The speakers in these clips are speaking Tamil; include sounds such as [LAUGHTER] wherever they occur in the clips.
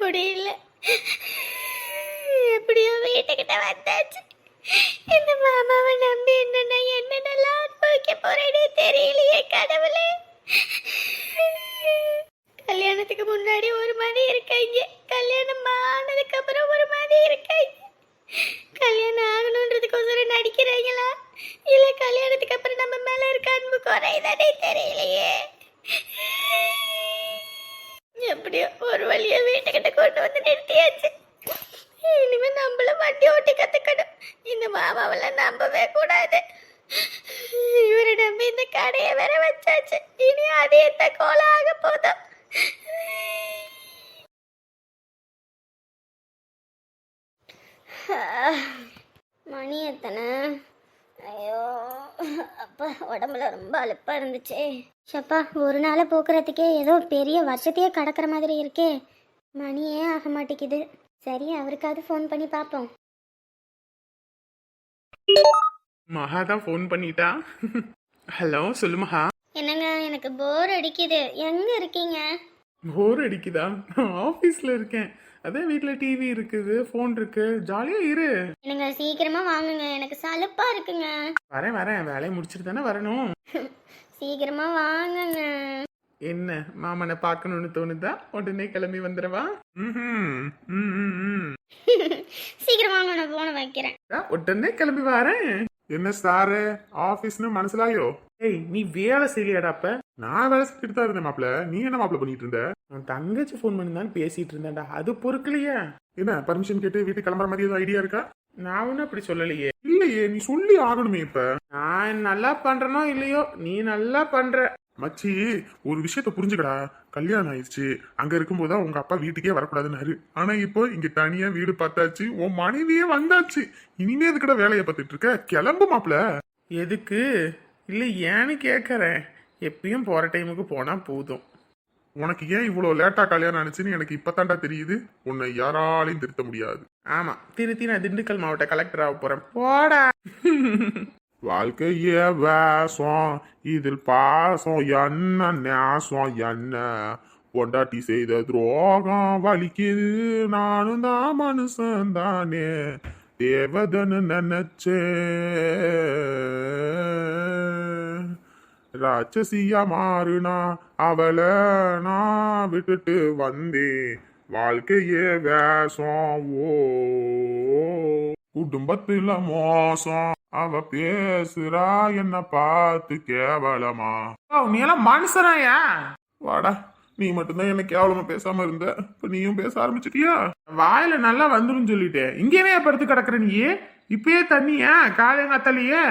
முடியல. எப்படியோ வீட்டுக்கிட்ட வந்தாச்சு. இந்த மாமாவை நம்பி இன்னும் என்னென்னலாம் அனுபவிக்க போறேனே தெரியலையே கடவுளே. கல்யாணத்துக்கு முன்னாடி ஒரு மாதிரி இருக்காங்க. கல்யாணம் ஆனதுக்கு அப்புறம் ஒரு மாதிரி இருக்காங்க. கல்யாணம் ஆகணுன்றதுக்கோசரம் நடிக்கிறாங்களா? இல்ல கல்யாணத்துக்கு அப்புறம் நம்ம மேல இருக்க அன்பு குறையுதானே தெரியலையே. எப்படியோ ஒரு வழியா கிட்ட கொண்டு வந்து நிறுத்தியாச்சு. இனிமே நம்மளும் வண்டி ஓட்டி கத்துக்கணும். இந்த மாமாவெல்லாம் நம்பவே கூடாது. இவரை நம்பி இந்த கடையை வேற வச்சாச்சு. இனி அது எந்த கோலம் ஆக போதும். மணி எத்தனை? ஐயோ அப்பா உடம்புல ரொம்ப அலுப்பா இருந்துச்சே. ஷப்பா ஒரு நாளை போக்குறதுக்கே ஏதோ பெரிய வருஷத்தையே கடக்கிற மாதிரி இருக்கே. மணியே ஆக மாட்டேங்குது? சரி அவருக்காவது ஃபோன் பண்ணி பார்ப்போம் மகா தான் ஃபோன் பண்ணிட்டா? ஹலோ சொல்லு மகா. என்னங்க எனக்கு போர் அடிக்குது. எங்க இருக்கீங்க? போர் அடிக்குதா? நான் ஆஃபீஸில் இருக்கேன். அதான் வீட்டில் டிவி இருக்குது ஃபோன் இருக்கு. ஜாலியாக இரு. என்னங்க சீக்கிரமா வாங்குங்க. எனக்கு சலுப்பா இருக்குங்க. வரேன் வரேன். வேலையை முடிச்சுட்டு தானே வரணும். சீக்கிரமா வாங்குங்க. என்ன மாமனை பார்க்கணும்னு தோணுதா? உடனே கிளம்பி வந்துடவா. சீக்கிரம் வாங்க நான் போன வைக்கிறேன். உடனே கிளம்பி வரேன். என்ன சாரு ஆபீஸ்னு மனசிலாயோ? ஏய் நீ வேலை செய்யலையாடாப்ப நான் வேலை செஞ்சுட்டு தான் இருந்தேன் மாப்ள நீ என்ன மாப்ள பண்ணிட்டு இருந்த? உன் தங்கச்சி ஃபோன் பண்ணி தான் பேசிட்டு இருந்தேன்டா. அது பொறுக்கலையே. என்ன பர்மிஷன் கேட்டு வீட்டுக்கு கிளம்புற மாதிரி எதுவும் ஐடியா இருக்கா? நான் ஒன்றும் அப்படி சொல்லலையே. இல்லையே நீ சொல்லி ஆகணுமே இப்ப. நான் நல்லா பண்றனோ இல்லையோ நீ நல்லா பண்ற. மச்சி ஒரு விஷயத்த புரிஞ்சுக்கடா. கல்யாணம் ஆயிடுச்சு. அங்க இருக்கும்போது உங்க அப்பா வீட்டுக்கே வரக்கூடாதுன்னாரு. ஆனா இப்போ இங்க தனியா வீடு பார்த்தாச்சு. உன் மனைவியே வந்தாச்சு. இனிமே எதுக்கடா வேலையை பார்த்துட்டு இருக்க? கிளம்பு மாப்ள எதுக்கு? இல்லை ஏன்னு கேட்குறேன். எப்பயும் போகிற டைமுக்கு போனால் போதும். உனக்கு ஏன் இவ்வளவு லேட்டா கல்யாணம் ஆனிச்சுன்னு எனக்கு இப்பதான்டா தெரியுது. உன்னை யாராலையும் திருத்த முடியாது. ஆமாம் திருத்தி நான் திண்டுக்கல் மாவட்ட கலெக்டர் ஆக போகிறேன் போடா. வாழ்க்கையே வேஷம் இதில் பாசம் என்ன நேசம் என்ன? பொண்டாட்டி செய்த துரோகம் வலிக்குது நானும் தான் மனுஷன் தானே தேவதன்னு நினைச்சே. ராட்சசியா மாறுனா அவளை நான் விட்டுட்டு வந்தேன். வாழ்க்கையே வேஷம் ஓ. குடும்பத்துல மோசம். அவ பேசுறா என்ன பார்த்து கேவலமா? நீ எல்லாம் மனுஷனாயா? வாடா நீ மட்டும்தான் என்ன கேவலமா பேசாம இருந்த. இப்ப நீயும் பேச ஆரம்பிச்சிட்டியா? வாயில நல்லா வந்துரும் சொல்லிட்டேன். இங்கேயே படுத்து கிடக்குற நீ? இப்பயே தண்ணியா? காலையங்காத்தாலேயே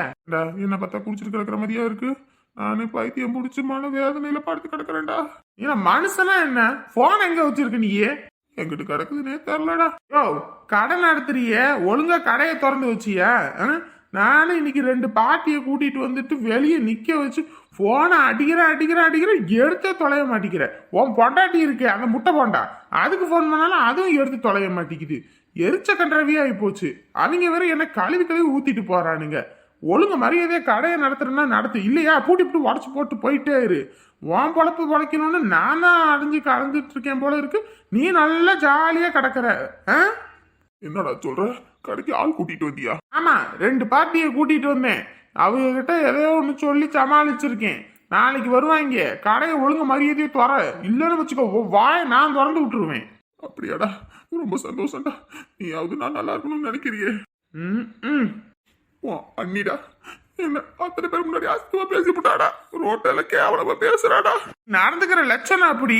என்ன பார்த்தா குடிச்சிட்டு கிடக்குற மாதிரியா இருக்கு? நானே பைத்தியம் பிடிச்சி மன வேதனையில படுத்து கிடக்குறேன்டா. ஏன்னா மனுஷனா என்ன? போன் எங்க வச்சிருக்க நீ? எங்கிட்டு கிடக்குதுன்னே தெரிலடா யோ கடை நடத்துறிய? ஒழுங்கா கடையை திறந்து வச்சியா? நானும் இன்னைக்கு ரெண்டு பாட்டியை கூட்டிட்டு வந்துட்டு வெளியே நிக்க வச்சு போனை அடிக்கிற அடிக்கிற அடிக்கிற எடுத்தே தொலைய மாட்டேங்கிற உன் பொண்டாட்டி இருக்கே அந்த முட்டை போண்டா. அதுக்கு ஃபோன் பண்ணாலும் அதுவும் எடுத்து தொலைய மாட்டேங்குது எரிச்ச கன்றவியாகி போச்சு. அவங்க வேற என்ன கழுவி கழுவி ஊத்திட்டு போறானுங்க. ஒழுங்கு மரியாதையா கடையை நடத்துறேன்னா நடத்து. இல்லையா? பூட்டிவிட்டு உடச்சு போட்டு போயிட்டே இரு. உன் பொழப்பு பொழைக்கணும்னு நான் தான் அடைஞ்சு கலந்துட்டு இருக்கேன் போல இருக்கு. நீ நல்லா ஜாலியா கிடக்குற. ஆ? என்னடா சொல்ற? கடைக்கு ஆள் கூட்டிட்டு வந்தியா? ஆமா ரெண்டு பார்ட்டியை கூட்டிட்டு வந்தேன். அவங்க கிட்ட ஏதோ ஒன்று சொல்லி சமாளிச்சிருக்கேன். நாளைக்கு வருவாங்க. கடையை ஒழுங்கு மரியாதையை துற இல்லைன்னு வச்சுக்கோ வாயை நான் திறந்து விட்டுருவேன். அப்படியாடா ரொம்ப சந்தோஷம்டா. நீயாவது நான் நல்லா இருக்கணும்னு நினைக்கிறியே? ம் ம். அண்ணிடா. என்ன அத்தனை பேர் முன்னாடி அசிங்கமா பேசிவிட்டாடா ரோட்டில கேவலமா பேசுறாடா? நடந்துக்கிற லட்சணம் அப்படி?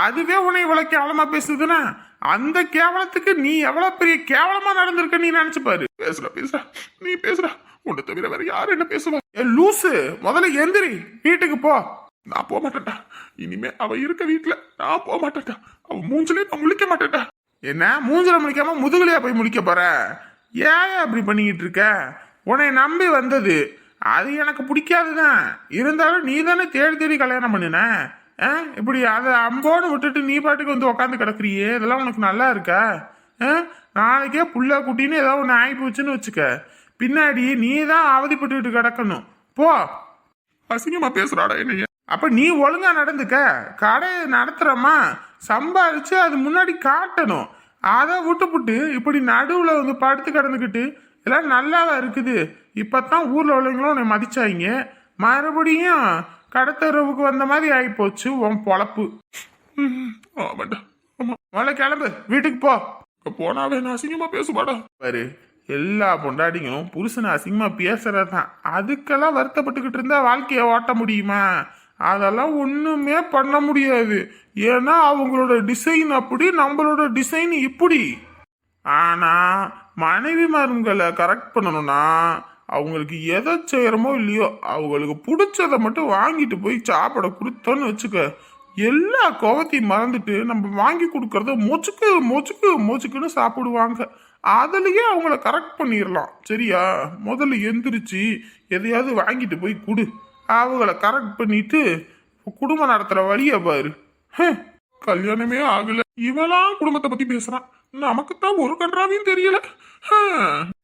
அதுவே உன்னை இவ்வளவு கேவலமா பேசுதுன்னா அந்த கேவலத்துக்கு நீ எவ்வளவு பெரிய கேவலமா நடந்திருக்க நீ நினைச்சு பாரு. பேசுற பேசுடா. நீ பேசுற உன்னை தவிர வேற யாரு என்ன பேசுவா? என் லூசு. முதல்ல எந்திரி. வீட்டுக்கு போ. நான் போக மாட்டேன்டா. இனிமே அவ இருக்க வீட்டுல நான் போக மாட்டேன்டா. அவ மூஞ்சிலே நான் முழிக்க மாட்டேன்டா. என்ன? மூஞ்சில முழிக்காம முதுகுலையா போய் முழிக்க போற? ஏன் அப்படி பண்ணிக்கிட்டு இருக்க? உன்னை நம்பி வந்தது. அது எனக்கு பிடிக்காதுதான். இருந்தாலும் நீ தானே தேடி தேடி கல்யாணம் பண்ணின? ஆ? இப்படி அதை அம்போடு விட்டுட்டு நீ பாட்டுக்கு வந்து உக்காந்து கிடக்குறியே? இதெல்லாம் உனக்கு நல்லா இருக்கா? ஆ? நாளைக்கே புள்ள குட்டின்னு ஏதாவது ஒன்று ஆகி போச்சுன்னு வச்சுக்க. பின்னாடி நீ தான் அவதிப்பட்டுக்கிட்டு கிடக்கணும். போ. அசிங்கமா பேசுறாடா என்னைய. அப்ப நீ ஒழுங்கா நடந்துக்க. கடை நடத்துறமா சம்பாரிச்சு அது முன்னாடி காட்டணும். அதை விட்டுப்புட்டு இப்படி நடுவில் வந்து படுத்து கிடந்துக்கிட்டு எல்லாம் நல்லாவா இருக்குது? இப்பதான் ஊர்ல உள்ளவங்களும் உன்னை மதிச்சாங்க. மறுபடியும் கடத்தரவுக்கு வந்த மாதிரி ஆயிப்போச்சு உன் பொழப்பு. ஆமாண்டா ஆமா. முதல்ல கிளம்பு. வீட்டுக்கு போ. போனாவே நான் அசிங்கமா பேசுவாடா? பாரு எல்லா பொண்டாட்டிங்களும் புருஷனை அசிங்கமா பேசுறதுதான். அதுக்கெல்லாம் வருத்தப்பட்டுக்கிட்டு இருந்தா வாழ்க்கைய ஓட்ட முடியுமா? அதெல்லாம் ஒண்ணுமே பண்ண முடியாது. ஏன்னா அவங்களோட டிசைன் அப்படி நம்மளோட டிசைன் இப்படி. ஆனா மருங்களை கரெக்ட் பண்ணணும்னா அவங்களுக்கு எதை செய்கிறோமோ இல்லையோ அவங்களுக்கு பிடிச்சதை மட்டும் வாங்கிட்டு போய் சாப்பிட கொடுத்தோன்னு வச்சுக்க எல்லா கோவத்தையும் மறந்துட்டு நம்ம வாங்கி கொடுக்கறத மொச்சுக்கு மொச்சுக்கு மொச்சுக்குன்னு சாப்பிடுவாங்க. அதுலேயே அவங்கள கரெக்ட் பண்ணிடலாம் சரியா? முதல்ல எந்திரிச்சு எதையாவது வாங்கிட்டு போய் கொடு. அவங்கள கரெக்ட் பண்ணிட்டு குடும்பம் நடத்துகிற வழியை பாரு. கல்யாணமே ஆகலை. இவெல்லாம் குடும்பத்தை பற்றி பேசுகிறான் நமக்கு தான் ஒரு கன்றாவையும் தெரியல.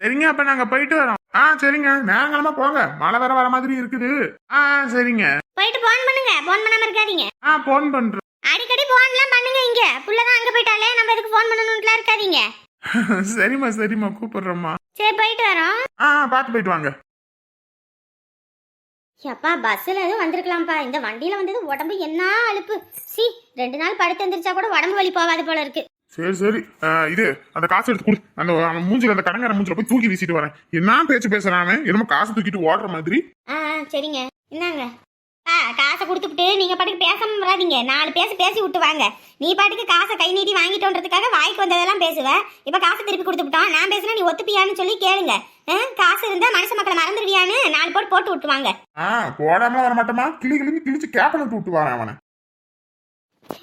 சரிங்க அப்போ நாங்கள் போயிட்டு வரோம். ஆ சரிங்க. நேரங்களமா போங்க. மழை வேற வர மாதிரி இருக்குது. ஆ சரிங்க. போயிட்டு போன் பண்ணுங்க. போன் பண்ணாம இருக்காதீங்க. ஆ போன் பண்றோம் அடிக்கடி போன்லாம் பண்ணுங்க இங்க. புள்ளதான் அங்க போயிட்டாலே நம்ம எதுக்கு போன் பண்ணணும்லாம் இருக்காதீங்க. [LAUGHS] சரிம்மா சரிம்மா. கூப்பிடுறோம்மா. சரி போயிட்டு வரோம். ஆ பார்த்து போயிட்டு வாங்க. எப்பா பஸ்ஸில் எதுவும் வந்திருக்கலாம்ப்பா. இந்த வண்டியில் வந்தது உடம்பு என்ன அலுப்பு. சி ரெண்டு நாள் படுத்து எந்திரிச்சா கூட உடம்பு வலி போகாது போல இருக்கு. சரி சரி. இது அந்த காசு எடுத்து கொடு. அந்த அவன் மூஞ்சில அந்த கடங்கார மூஞ்சில போய் தூக்கி வீசிட்டு வரேன். என்ன பேச்சு பேசுறான் அவன்? என்னமோ காசு தூக்கிட்டு ஓடுற மாதிரி. ஆ சரிங்க. என்னங்க? காசை கொடுத்துட்டு நீங்க பாட்டுக்கு பேசாம வராதீங்க. நாலு பேச பேசி விட்டு வாங்க. நீ பாட்டுக்கு காசை கை நீட்டி வாங்கிட்டோன்றதுக்காக வாய்க்கு வந்ததெல்லாம் பேசுவேன் இப்போ காசை திருப்பி கொடுத்துட்டோம் நான் பேசுனா நீ ஒத்துப்பியான்னு சொல்லி கேளுங்க. காசு இருந்தா மனுஷ மக்களை மறந்துடுவியான்னு நாலு போட்டு போட்டு விட்டுவாங்க. ஆ போடாம வர மாட்டோமா கிளி கிளி கிழிச்சு கேப்பனை விட்டு வரேன் அவனை.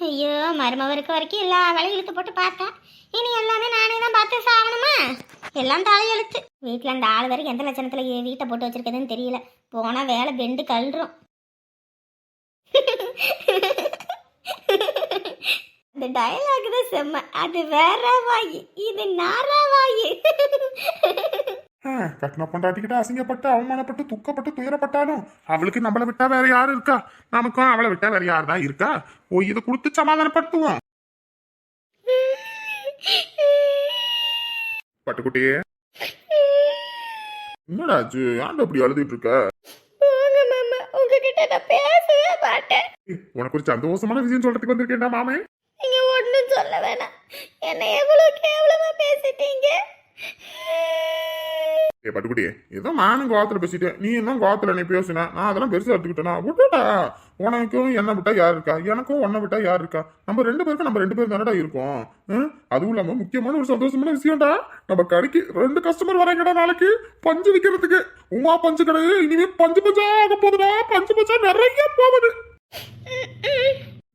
ஐயோ மருமவ இருக்க வரைக்கும் எல்லா வேலையும் இழுத்து போட்டு பார்த்தேன் இனி எல்லாமே நானே தான் பார்த்து சாகணுமா? எல்லாம் தலையெழுத்து வீட்டில் அந்த ஆள் வரைக்கும் எந்த லட்சணத்தில் வீட்டை போட்டு வச்சிருக்குதுன்னு தெரியல. போனால் வேலை பெண்டு கழுறோம். இந்த டயலாக் தான் செம்ம. அது வேற வாயி. இது நாரா வாயி. கட்டின பொண்டாட்டிக்கிட்ட அசிங்கப்பட்டு அவமானப்பட்டு துக்கப்பட்டு துயரப்பட்டாலும் அவளுக்கு நம்மளை விட்டா வேற யாரு இருக்கா? நமக்கும் அவளை விட்டா வேற யார் தான் இருக்கா? ஓ இதை கொடுத்து சமாதானப்படுத்துவோம். பட்டுக்குட்டியே என்னடா ஆச்சு? ஏன்டா இப்படி அழுதுட்டு இருக்க? உங்ககிட்ட நான் பேசவே மாட்டேன். உனக்கு ஒரு சந்தோஷமான விஷயம் சொல்றதுக்கு வந்திருக்கேன்டா மாமே. நீங்க ஒன்றும் சொல்ல வேணாம். என்னை எவ்வளோ கேவலமா பேசிட்டீங்க? ஏ பட்டுக்குட்டியே ஏதோ நானும் கோவத்துல பேசிட்டேன். நீ என்ன கோவத்துல நீ பேசுன? நான் அதெல்லாம் பெருசா எடுத்துக்கிட்டேனா? விட்டுடா உனக்கும் என்ன விட்டா யார் இருக்கா? எனக்கும் உன்னை விட்டா யார் இருக்கா? நம்ம ரெண்டு பேருக்கும் நம்ம ரெண்டு பேரும் தானடா இருக்கோம்? அதுவும் இல்லாம முக்கியமான ஒரு சந்தோஷமான விஷயம்டா. நம்ம கடைக்கு ரெண்டு கஸ்டமர் வராங்கடா நாளைக்கு. பஞ்சு விற்கிறதுக்கு உமா பஞ்சு கடை இனிமே பஞ்சு பஞ்சா ஆக போகுதுடா. பஞ்சு பஞ்சா நிறைய போகுது.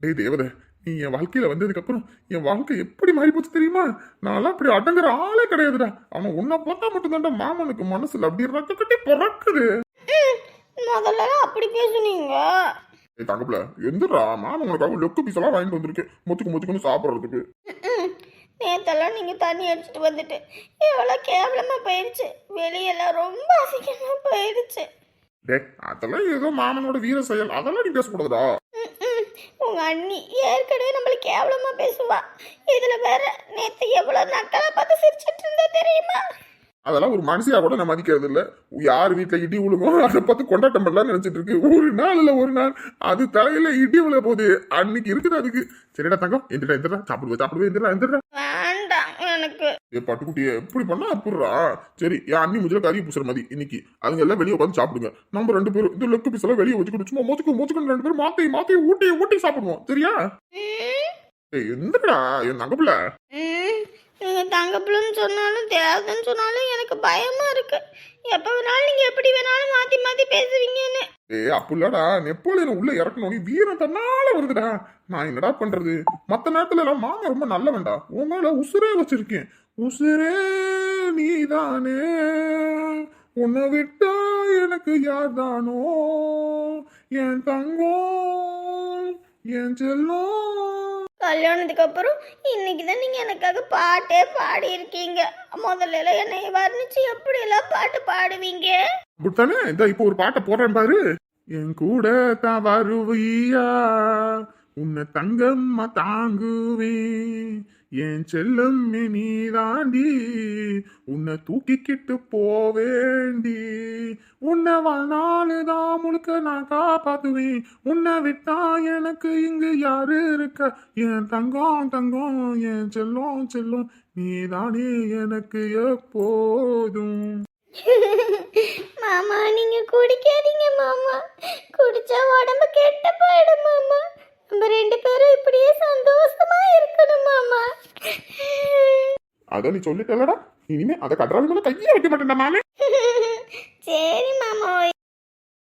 டேய் தேவதை. நீ என் வாழ்க்கையில வந்ததுக்கு அப்புறம் என் வாழ்க்கை எப்படி மாறி போச்சு தெரியுமா? நான்லாம் அப்படி அடங்குற ஆளே கிடையாதுடா. அவன் உன்னை பார்த்தா மட்டும்தான்டா மாமனுக்கு மனசுல அப்படி ரத்த கட்டி பிறக்குது. முதல்ல அப்படி பேசுனீங்க. தங்கப்புல எந்திரா மாமன் உனக்காக லொக்கு பீஸ் எல்லாம் வாங்கிட்டு வந்திருக்கு முத்துக்கு முத்துக்குன்னு சாப்பிட்றதுக்கு. நேத்தெல்லாம் நீங்க தண்ணி அடிச்சிட்டு வந்துட்டு எவ்வளோ கேவலமா போயிடுச்சு வெளியெல்லாம் ரொம்ப அசிங்கமா போயிடுச்சு டே அதெல்லாம் ஏதோ மாமனோட வீர செயல். அதெல்லாம் நீ பேசக்கூடாதுடா. உங்க அண்ணி ஏற்கனவே நம்மளுக்கு கேவலமா பேசுவா. இதுல வேற நேத்து எவ்வளவு நக்கலா பார்த்து சிரிச்சிட்டு இருந்தா தெரியுமா? அதெல்லாம் ஒரு மனுஷியா கூட நான் மதிக்கிறது இல்ல. யார் வீட்டுல இடி விழுமோ அதை பார்த்து கொண்டாட்டம் பண்ணலாம் நினைச்சிட்டு இருக்கு. ஒரு நாள் இல்ல ஒரு நாள். அது தலையில இடி விழ போகுது. அன்னைக்கு இருக்குது அதுக்கு? சரிடா தங்கம் எந்திரா எந்திரா சாப்பிடுவேன் சாப்பிடுவேன் எந்திரா எந்திரா வேண்டாம். எனக்கு. ஏ பட்டுக்குட்டியே எப்படி பண்ணா அப்புறா? சரி என் அண்ணி முஜில கறி பூசுற மாதிரி இன்னைக்கு. அதுங்க எல்லாம் வெளியே உட்காந்து சாப்பிடுங்க. நம்ம ரெண்டு பேரும் இந்த லெக்கு பீஸ் எல்லாம் வெளியே வச்சுக்கிட்டு சும்மா மோச்சுக்கு மோச்சுக்கு ரெண்டு பேரும் மாத்தி மாத்தி ஊட்டி ஊட்டி சாப்பிடுவோம். சரியா? ஏய் எந்திரடா என் தங்கப்புல ம். நீங்க தங்கப்புலன்னு சொன்னாலும் தேவைன்னு சொன்னாலும் எனக்கு பயமா இருக்கு. எப்ப வேணாலும் நீங்க எப்படி வேணாலும் மாத்தி மாத்தி பேசுவீங்கன்னு. ஏய் அப்படிலடா. நெப்போலியனை உள்ள இறக்கணும். நீ வீரம் தன்னால வருதுடா. நான் என்னடா பண்றது? மத்த நேரத்துல எல்லாம் மாமா ரொம்ப நல்லவன்டா. உன் மேல உசுரே வச்சிருக்கேன். உசுரே நீதானே. உன்னை விட்டா எனக்கு யார்தானோ? என் தங்கம் என் செல்லம் கல்யாணத்துக்கு அப்புறம் இன்னைக்கு தான் நீங்கள் எனக்காக பாட்டே பாடி இருக்கீங்க முதல்ல எல்லாம் என்னை வர்ணிச்சு எப்படி எல்லாம் பாட்டு பாடுவீங்க? அப்படித்தானே? இந்த இப்போ ஒரு பாட்டை போடுறேன் பாரு. என் கூட தான் வருவியா? உன்னை தங்கம்மா தாங்குவேன். என் செல்லம் நீ தாண்டி உன்னை தூக்கிக்கிட்டு போவேண்டி உன்னை வாழ்நாளுதான் முழுக்க நான் காப்பாத்துவேன் உன்னை விட்டா எனக்கு இங்கு யாரு இருக்க? என் தங்கம் தங்கம் என் செல்லம் செல்லும் நீதானே எனக்கு எப்போதும். மாமா நீங்க குடிக்காதீங்க மாமா. குடிச்சா உடம்பு கெட்டு போயிடும் மாமா. நம்ம ரெண்டு பேரும் இப்படியே சந்தோஷமா இருக்கணும் மாமா. அத நீ சொல்லிட்டலடா இனிமே அதை கட்டுறாங்க மேல கையே வைக்க மாட்டேன்டா மாமே. சரி மாமா.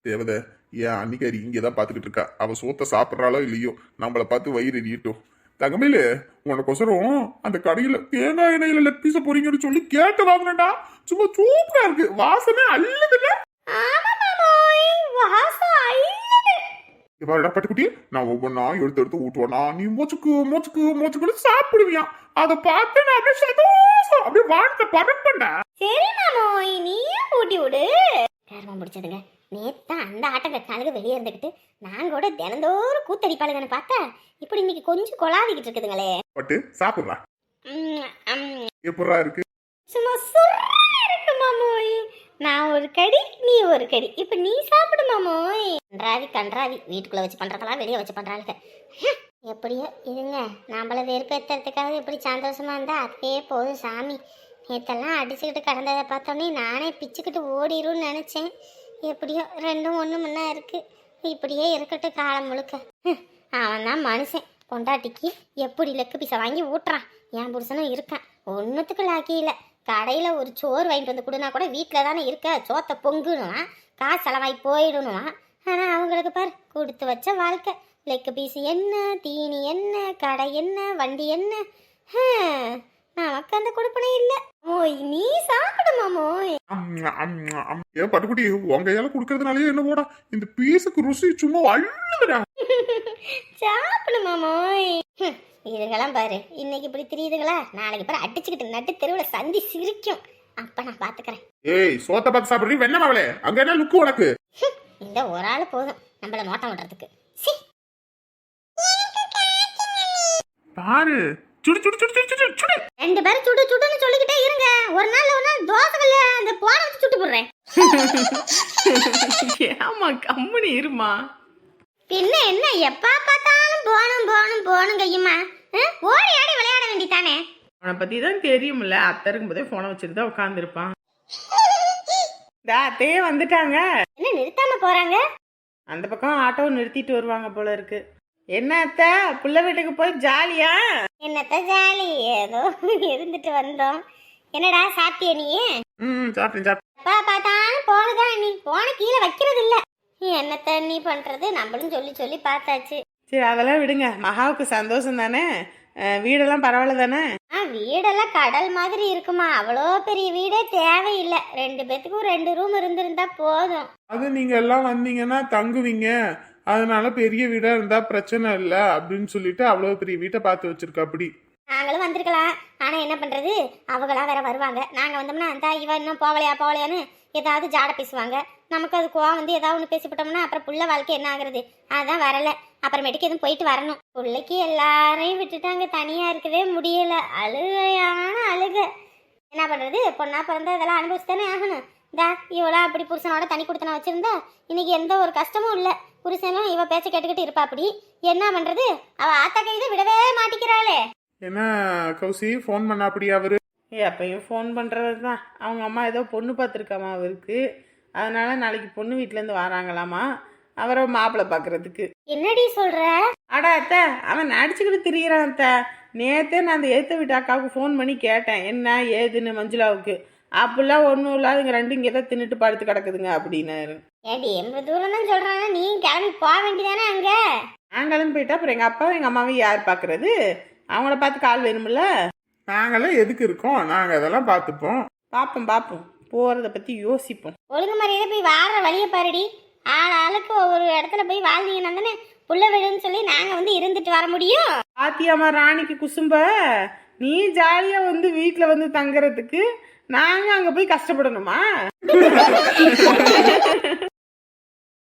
தேவதை ஏன் அன்னிக்காரி இங்கதான் பாத்துக்கிட்டு இருக்கா? அவ சோத்த சாப்பிட்றாளோ இல்லையோ? நம்மள பார்த்து வயிறு எரியட்டும் தங்கமேலு உனக்கொசரம் அந்த கடையில தேங்காய் எண்ணெயில லெக் பீஸ போறீங்கன்னு சொல்லி கேட்டு வாங்கினேன்டா. சும்மா சூப்பரா இருக்கு. வாசமே அல்லதுல ஆமா மாமோய் வாசம் பட்டுக்குட்டி நான் ஒவ்வொன்றா எடுத்து எடுத்து ஊட்டுவேனா. நீ மோச்சுக்கு மோச்சுக்கு மோச்சுக்கு சாப்பிடுவியா. அதை பார்த்து நான் அப்படியே சந்தோஷம். அப்படியே வாழ்க்கை பறப்பேன்டா சரி மாமோய் நீயே ஊட்டி விடு. கர்மம் பிடிச்சதுங்க நேத்தா அந்த ஆட்டம் கட்டினாலுங்க வெளியே இருந்துக்கிட்டு நான் கூட தினந்தோறும் கூத்தடிப்பாளுங்கன்னு பார்த்தா இப்படி இன்னைக்கு கொஞ்சம் கொலாவிக்கிட்டு இருக்குதுங்களே. பட்டு சாப்பிடுறா. எப்படா இருக்கு? சும்மா சுருன்னு இருக்கு மாமோய் நான் ஒரு கடி நீ ஒரு கடி. இப்ப நீ சாப்பிடு மாமோய் கன்றாவி கன்றாவி வீட்டுக்குள்ள வச்சு பண்றதெல்லாம் வெளியே வச்சு பண்றாளுங்க எப்படியோ இருங்க. நம்மள வெறுப்பேத்துறதுக்காக இப்படி சந்தோஷமா இருந்தா அதுவே போதும் சாமி. நேத்தெல்லாம் அடிச்சுக்கிட்டு கடந்ததை பார்த்தோன்னே நானே பிச்சுக்கிட்டு ஓடிடும்னு நினைச்சேன். எப்படியோ ரெண்டும் ஒன்று முன்னா இருக்கு. இப்படியே இருக்கட்டும் காலம் முழுக்க. அவன் தான் மனுஷன். பொண்டாட்டிக்கு எப்படி லெக்கு பீஸை வாங்கி ஊட்டுறான். என் புருஷனும் இருக்கான். ஒன்றுத்துக்கு லாக்கி இல்லை கடையில் ஒரு சோறு வாங்கிட்டு வந்து கொடுனா கூட வீட்டில் தானே இருக்க? சோத்தை பொங்குணுவான் காசு செலவாகி போயிடணுவான் ஆனால் அவங்களுக்கு பார் கொடுத்து வச்ச வாழ்க்கை. லெக்கு பீஸ் என்ன தீனி என்ன கடை என்ன வண்டி என்ன? நமக்கு அந்த கொடுப்பனை இல்லை. மோய் நீ சாப்பிடுமா மோய்? அம், அம், அம். ஏன் பட்டுக்குட்டி உங்க கையால குடுக்கறதுனாலயே என்ன போடா இந்த பீஸுக்கு ருசி சும்மா அள்ளுதுடா [LAUGHS] சாப்பிடுமா இதுங்கெல்லாம் பாரு இன்னைக்கு இப்படி தெரியுதுங்களா? நாளைக்கு பாரு அடிச்சுக்கிட்டு நட்டு தெருவில் சந்தி சிரிக்கும். அப்ப நான் பாத்துக்கிறேன். ஏய் சோத்த பார்த்து சாப்பிடுறீ வெண்ண மாவளே? அங்க என்ன லுக்கு உனக்கு? இந்த ஒரு ஆள் போதும் நம்மள நோட்டம் விடுறதுக்கு. பாரு சுடு சுடு சுடு சுடு சுடு சுடு. ரெண்டு பேரும் சுடு சுடுன்னு சொல்லிக்கிட்டே இருங்க. ஒரு நாள் ஒரு நாள் தோசைகள்ல அந்த போன வச்சு சுட்டு போடுறேன். ஏமா கம்முனி இருமா. பின்ன என்ன எப்ப பார்த்தாலும் போனும் போனும் போனும் கையுமா ஓடி ஆடி விளையாட வேண்டித்தானே அவனை பத்தி தான் தெரியும்ல. அத்தை இருக்கும்போதே போனை வச்சுட்டு தான் உட்காந்துருப்பான் அத்தையே வந்துட்டாங்க. என்ன நிறுத்தாம போறாங்க? அந்த பக்கம் ஆட்டோ நிறுத்திட்டு வருவாங்க போல இருக்கு. என்ன அத்தை? புள்ள வீட்டுக்கு போய் ஜாலியா? என்னத்த ஜாலி? ஏதோ இருந்துட்டு வந்தோம். என்னடா சாப்பிட்டிய நீ? ம் சாப்பிட்டேன் சாப்பிட்டேன். பார்த்தாலும் போனதான் நீ? போன கீழே வைக்கிறது இல்ல என்னத்த நீ பண்றது? நம்மளும் சொல்லி சொல்லி பார்த்தாச்சு. சரி அதெல்லாம் விடுங்க. மகாவுக்கு சந்தோஷம் தானே? வீடெல்லாம் பரவாயில்ல தானே? ஆ வீடெல்லாம் கடல் மாதிரி இருக்குமா? அவ்வளோ பெரிய வீடே தேவையில்லை. ரெண்டு பேத்துக்கும் ரெண்டு ரூம் இருந்திருந்தா போதும். அது நீங்க எல்லாம் வந்தீங்கன்னா தங்குவீங்க. அதனால பெரிய வீடா இருந்தா பிரச்சனை இல்ல அப்படின்னு சொல்லிட்டு அவ்வளவு பெரிய வீட்டை பார்த்து வச்சிருக்க அப்படி. நாங்களும் வந்திருக்கலாம். ஆனா என்ன பண்றது? அவங்களா வேற வருவாங்க. நாங்க வந்தோம்னா அந்த இவ இன்னும் போவலையா போவலையான்னு ஏதாவது ஜாட பேசுவாங்க. நமக்கு அது கோவம் வந்து ஏதாவது ஒன்று பேசிவிட்டோம்னா அப்புறம் புள்ள வாழ்க்கை என்ன ஆகுறது? அதான் வரலை. அப்புறமேட்டுக்கு எதுவும் போயிட்டு வரணும். பிள்ளைக்கு எல்லாரையும் விட்டுட்டாங்க. தனியாக இருக்கவே முடியலை. அழுகையான அழுக. என்ன பண்ணுறது பொண்ணா பிறந்தா இதெல்லாம் அனுபவிச்சுதானே ஆகணும். தா இவளா அப்படி புருஷனோட தனி கொடுத்தன வச்சுருந்தா இன்னைக்கு எந்த ஒரு கஷ்டமும் இல்லை. புருஷனும் இவ பேச்ச கேட்டுக்கிட்டு இருப்பா அப்படி என்ன பண்ணுறது அவள் ஆத்தா கைது விடவே மாட்டிக்கிறாளே. என்ன கௌசி ஃபோன் பண்ண அப்படியா அவரு? ஏ அப்பயும் ஃபோன் பண்ணுறது தான் அவங்க அம்மா ஏதோ பொண்ணு பார்த்துருக்காமா அவருக்கு. அதனால நாளைக்கு பொண்ணு வீட்டிலேருந்து வராங்களாமா? அவரை மாப்பிள்ளை பார்க்கறதுக்கு. என்னடி சொல்ற? அடா அத்தை அவன் நடிச்சுக்கிட்டு திரியிறான் அத்தை. நேத்தே நான் அந்த ஏத்த வீட்டு அக்காவுக்கு ஃபோன் பண்ணி கேட்டேன். என்ன ஏதுன்னு மஞ்சுளாவுக்கு. அப்படிலாம் ஒன்றும் இல்லாத இங்கே ரெண்டும் இங்கே தான் தின்னுட்டு படுத்து கிடக்குதுங்க அப்படின்னாரு. ஏடி எண்பது தூரம் தான் சொல்றாங்க? நீ கிளம்பி போக வேண்டியதானே அங்க? நாங்களும் போயிட்டா அப்புறம் எங்கள் அப்பாவும் எங்கள் அம்மாவையும் யார் பார்க்கறது? அவங்கள பார்த்து கால் வேணும்ல? நாங்களாம் எதுக்கு இருக்கோம்? நாங்க அதெல்லாம் பார்த்துப்போம். பார்ப்போம் பார்ப்போம். போகிறத பற்றி யோசிப்போம். ஒழுங்கு மாதிரியே போய் வாடுற வழியை பாருடி. ஆள் ஆளுக்கு ஒவ்வொரு இடத்துல போய் வாழ்ந்தீங்கன்னா தானே புள்ள வீடுன்னு சொல்லி நாங்க வந்து இருந்துட்டு வர முடியும். ஆத்தியாமா ராணிக்கு குசும்ப. நீ ஜாலியாக வந்து வீட்டில் வந்து தங்குறதுக்கு நாங்கள் அங்கே போய் கஷ்டப்படணுமா? [LAUGHS]